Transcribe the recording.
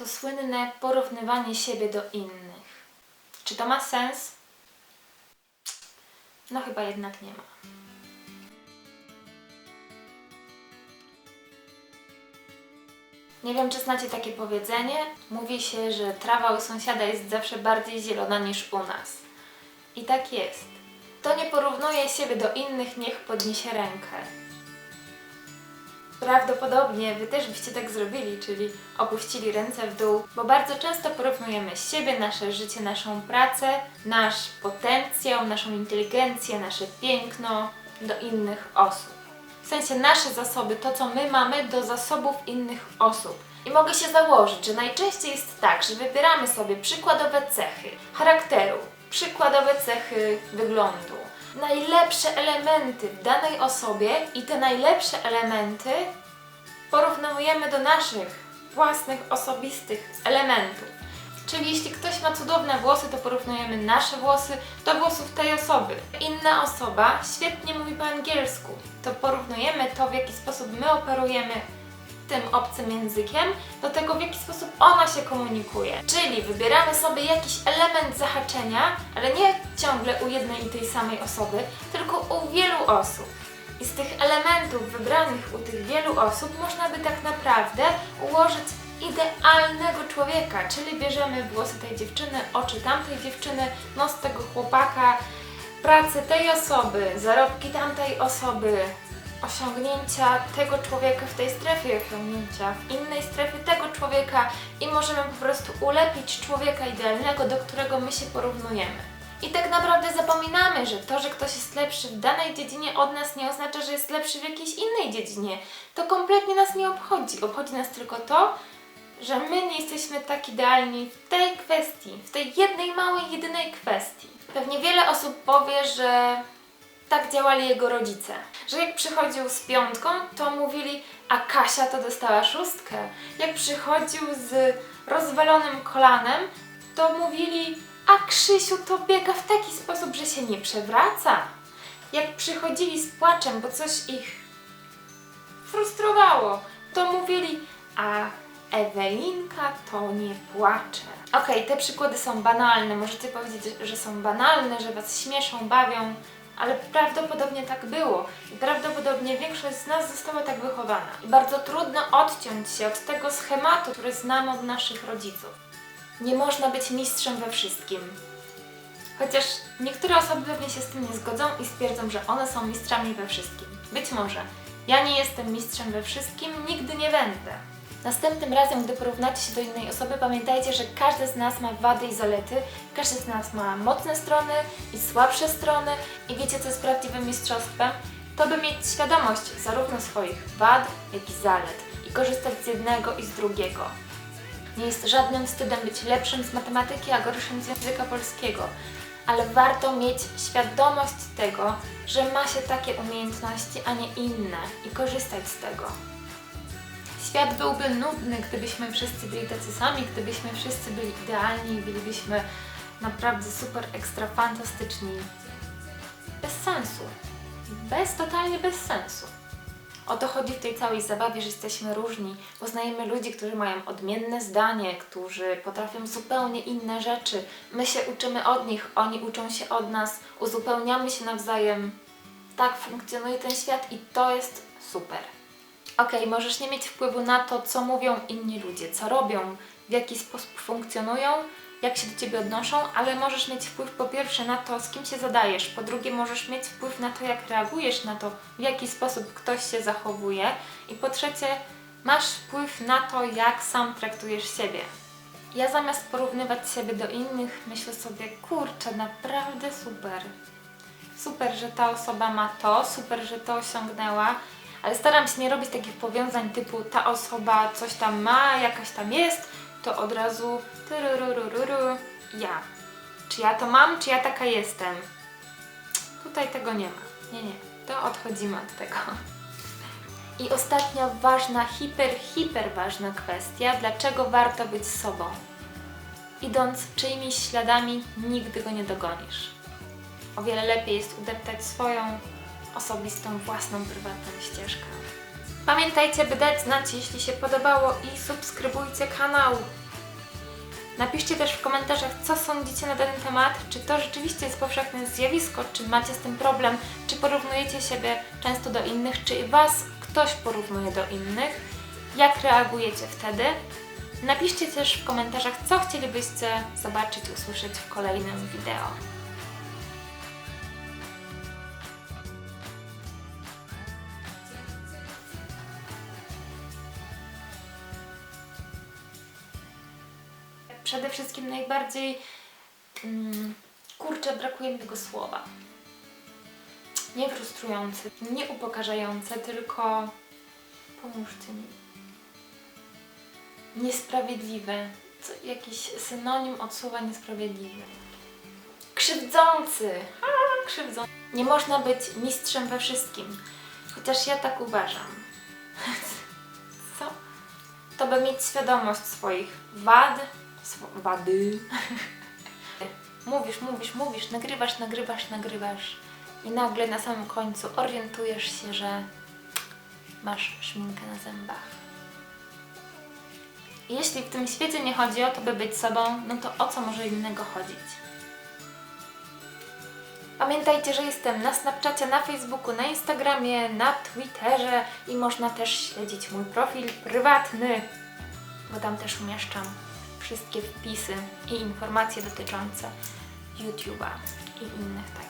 to słynne porównywanie siebie do innych. Czy to ma sens? No chyba jednak nie ma. Nie wiem, czy znacie takie powiedzenie. Mówi się, że trawa u sąsiada jest zawsze bardziej zielona niż u nas. I tak jest. Kto nie porównuje siebie do innych, niech podniesie rękę. Prawdopodobnie Wy też byście tak zrobili, czyli opuścili ręce w dół, bo bardzo często porównujemy siebie, nasze życie, naszą pracę, nasz potencjał, naszą inteligencję, nasze piękno do innych osób. W sensie nasze zasoby, to co my mamy, do zasobów innych osób. I mogę się założyć, że najczęściej jest tak, że wybieramy sobie przykładowe cechy charakteru, przykładowe cechy wyglądu, najlepsze elementy w danej osobie i te najlepsze elementy porównujemy do naszych własnych, osobistych elementów. Czyli jeśli ktoś ma cudowne włosy, to porównujemy nasze włosy do włosów tej osoby. Inna osoba świetnie mówi po angielsku, to porównujemy to, w jaki sposób my operujemy tym obcym językiem, do tego, w jaki sposób ona się komunikuje. Czyli wybieramy sobie jakiś element zahaczenia, ale nie ciągle u jednej i tej samej osoby, tylko u wielu osób. I z tych elementów wybranych u tych wielu osób można by tak naprawdę ułożyć idealnego człowieka, czyli bierzemy włosy tej dziewczyny, oczy tamtej dziewczyny, nos tego chłopaka, pracę tej osoby, zarobki tamtej osoby, osiągnięcia tego człowieka w tej strefie osiągnięcia, w innej strefie tego człowieka i możemy po prostu ulepić człowieka idealnego, do którego my się porównujemy. I tak naprawdę zapominamy, że to, że ktoś jest lepszy w danej dziedzinie od nas nie oznacza, że jest lepszy w jakiejś innej dziedzinie. To kompletnie nas nie obchodzi. Obchodzi nas tylko to, że my nie jesteśmy tak idealni w tej kwestii, w tej jednej małej, jedynej kwestii. Pewnie wiele osób powie, że tak działali jego rodzice. Że jak przychodził z piątką, to mówili, a Kasia to dostała szóstkę. Jak przychodził z rozwalonym kolanem, to mówili, a Krzysiu to biega w taki sposób, że się nie przewraca. Jak przychodzili z płaczem, bo coś ich frustrowało, to mówili, a Ewelinka to nie płacze. Okej, te przykłady są banalne, możecie powiedzieć, że są banalne, że was śmieszą, bawią, ale prawdopodobnie tak było i prawdopodobnie większość z nas została tak wychowana. I bardzo trudno odciąć się od tego schematu, który znamy od naszych rodziców. Nie można być mistrzem we wszystkim. Chociaż niektóre osoby pewnie się z tym nie zgodzą i stwierdzą, że one są mistrzami we wszystkim. Być może. Ja nie jestem mistrzem we wszystkim, nigdy nie będę. Następnym razem, gdy porównacie się do innej osoby, pamiętajcie, że każdy z nas ma wady i zalety, każdy z nas ma mocne strony i słabsze strony i wiecie, co jest prawdziwym mistrzostwem? To by mieć świadomość zarówno swoich wad, jak i zalet i korzystać z jednego i z drugiego. Nie jest żadnym wstydem być lepszym z matematyki, a gorszym z języka polskiego, ale warto mieć świadomość tego, że ma się takie umiejętności, a nie inne i korzystać z tego. Świat byłby nudny, gdybyśmy wszyscy byli tacy sami, gdybyśmy wszyscy byli idealni i bylibyśmy naprawdę super ekstra fantastyczni. Bez sensu. Bez, totalnie bez sensu. O to chodzi w tej całej zabawie, że jesteśmy różni. Poznajemy ludzi, którzy mają odmienne zdanie, którzy potrafią zupełnie inne rzeczy. My się uczymy od nich, oni uczą się od nas, uzupełniamy się nawzajem. Tak funkcjonuje ten świat i to jest super. Okej, możesz nie mieć wpływu na to, co mówią inni ludzie, co robią, w jaki sposób funkcjonują, jak się do ciebie odnoszą, ale możesz mieć wpływ po pierwsze na to, z kim się zadajesz, po drugie możesz mieć wpływ na to, jak reagujesz na to, w jaki sposób ktoś się zachowuje i po trzecie masz wpływ na to, jak sam traktujesz siebie. Ja zamiast porównywać siebie do innych, myślę sobie, kurczę, naprawdę super. Super, że ta osoba ma to, super, że to osiągnęła, ale staram się nie robić takich powiązań typu ta osoba coś tam ma, jakaś tam jest, to od razu ja. Czy ja to mam, czy ja taka jestem? Tutaj tego nie ma. Nie, nie. To odchodzimy od tego. I ostatnia ważna, hiper, hiper ważna kwestia, dlaczego warto być sobą. Idąc czyimiś śladami, nigdy go nie dogonisz. O wiele lepiej jest udeptać swoją osobistą, własną, prywatną ścieżkę. Pamiętajcie, by dać znać, jeśli się podobało i subskrybujcie kanał. Napiszcie też w komentarzach, co sądzicie na ten temat, czy to rzeczywiście jest powszechne zjawisko, czy macie z tym problem, czy porównujecie siebie często do innych, czy Was ktoś porównuje do innych, jak reagujecie wtedy. Napiszcie też w komentarzach, co chcielibyście zobaczyć, usłyszeć w kolejnym wideo. Przede wszystkim najbardziej mm, kurczę, brakuje mi tego słowa. Nie frustrujące, nie upokarzające, tylko pomóżcie mi. Niesprawiedliwe. Co, jakiś synonim od słowa niesprawiedliwy. Krzywdzący. Krzywdzący. Nie można być mistrzem we wszystkim. Chociaż ja tak uważam. Co? To by mieć świadomość swoich wad, wady. mówisz, mówisz, mówisz, nagrywasz, nagrywasz, nagrywasz i nagle na samym końcu orientujesz się, że masz szminkę na zębach. Jeśli w tym świecie nie chodzi o to, by być sobą, no to o co może innego chodzić? Pamiętajcie, że jestem na Snapchacie, na Facebooku, na Instagramie, na Twitterze i można też śledzić mój profil prywatny, bo tam też umieszczam wszystkie wpisy i informacje dotyczące YouTube'a i innych takich.